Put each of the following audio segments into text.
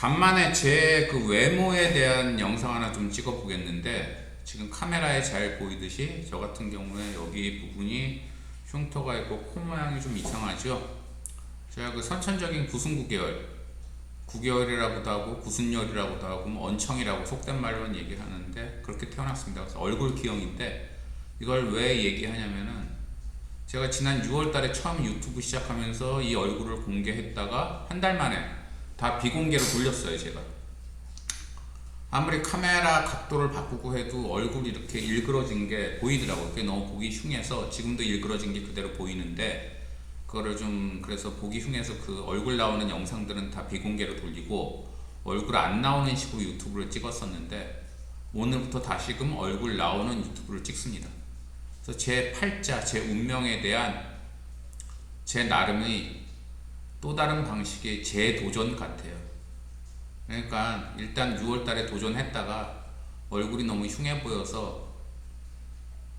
간만에 제 그 외모에 대한 영상 하나 좀 찍어 보겠는데 지금 카메라에 잘 보이듯이 저 같은 경우에 여기 부분이 흉터가 있고 코 모양이 좀 이상하죠? 제가 그 선천적인 구순구 계열 구계열이라고도 하고 구순열이라고도 하고 뭐 언청이라고 속된 말로는 얘기하는데 그렇게 태어났습니다. 그래서 얼굴 기형인데 이걸 왜 얘기하냐면은 제가 지난 6월 달에 처음 유튜브 시작하면서 이 얼굴을 공개했다가 한 달 만에 다 비공개로 돌렸어요, 제가. 아무리 카메라 각도를 바꾸고 해도 얼굴이 이렇게 일그러진 게 보이더라고요. 그게 너무 보기 흉해서 지금도 일그러진 게 그대로 보이는데 그거를 좀 그래서 보기 흉해서 그 얼굴 나오는 영상들은 다 비공개로 돌리고 얼굴 안 나오는 식으로 유튜브를 찍었었는데 오늘부터 다시금 얼굴 나오는 유튜브를 찍습니다. 그래서 제 팔자, 제 운명에 대한 제 나름의 또 다른 방식의 재도전 같아요. 그러니까 일단 6월 달에 도전했다가 얼굴이 너무 흉해 보여서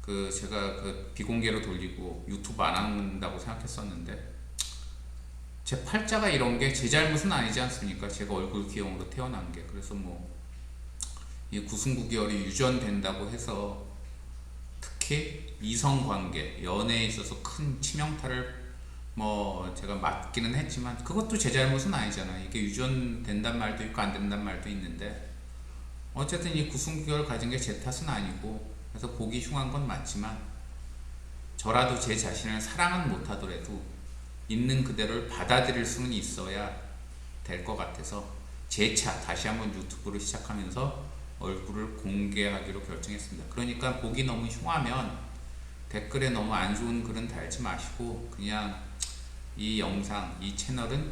그 제가 그 비공개로 돌리고 유튜브 안 한다고 생각했었는데 제 팔자가 이런 게 제 잘못은 아니지 않습니까? 제가 얼굴 기형으로 태어난 게 그래서 뭐 이 구승구결이 유전된다고 해서 특히 이성 관계, 연애에 있어서 큰 치명타를 뭐 제가 맞기는 했지만 그것도 제 잘못은 아니잖아요. 이게 유전된단 말도 있고 안 된단 말도 있는데 어쨌든 이 구승구결 가진 게 제 탓은 아니고 그래서 보기 흉한 건 맞지만 저라도 제 자신을 사랑은 못하더라도 있는 그대로를 받아들일 수는 있어야 될 것 같아서 재차 다시 한번 유튜브를 시작하면서 얼굴을 공개하기로 결정했습니다. 그러니까 보기 너무 흉하면 댓글에 너무 안 좋은 글은 달지 마시고 그냥 이 영상, 이 채널은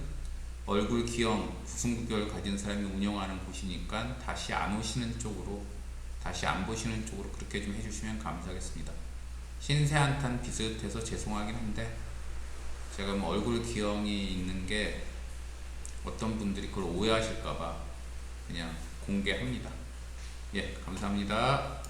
얼굴 기형, 구승구결 가진 사람이 운영하는 곳이니까 다시 안 오시는 쪽으로 다시 안 보시는 쪽으로 그렇게 좀 해주시면 감사하겠습니다. 신세 한탄 비슷해서 죄송하긴 한데 제가 뭐 얼굴 기형이 있는 게 어떤 분들이 그걸 오해하실까봐 그냥 공개합니다. 예, 감사합니다.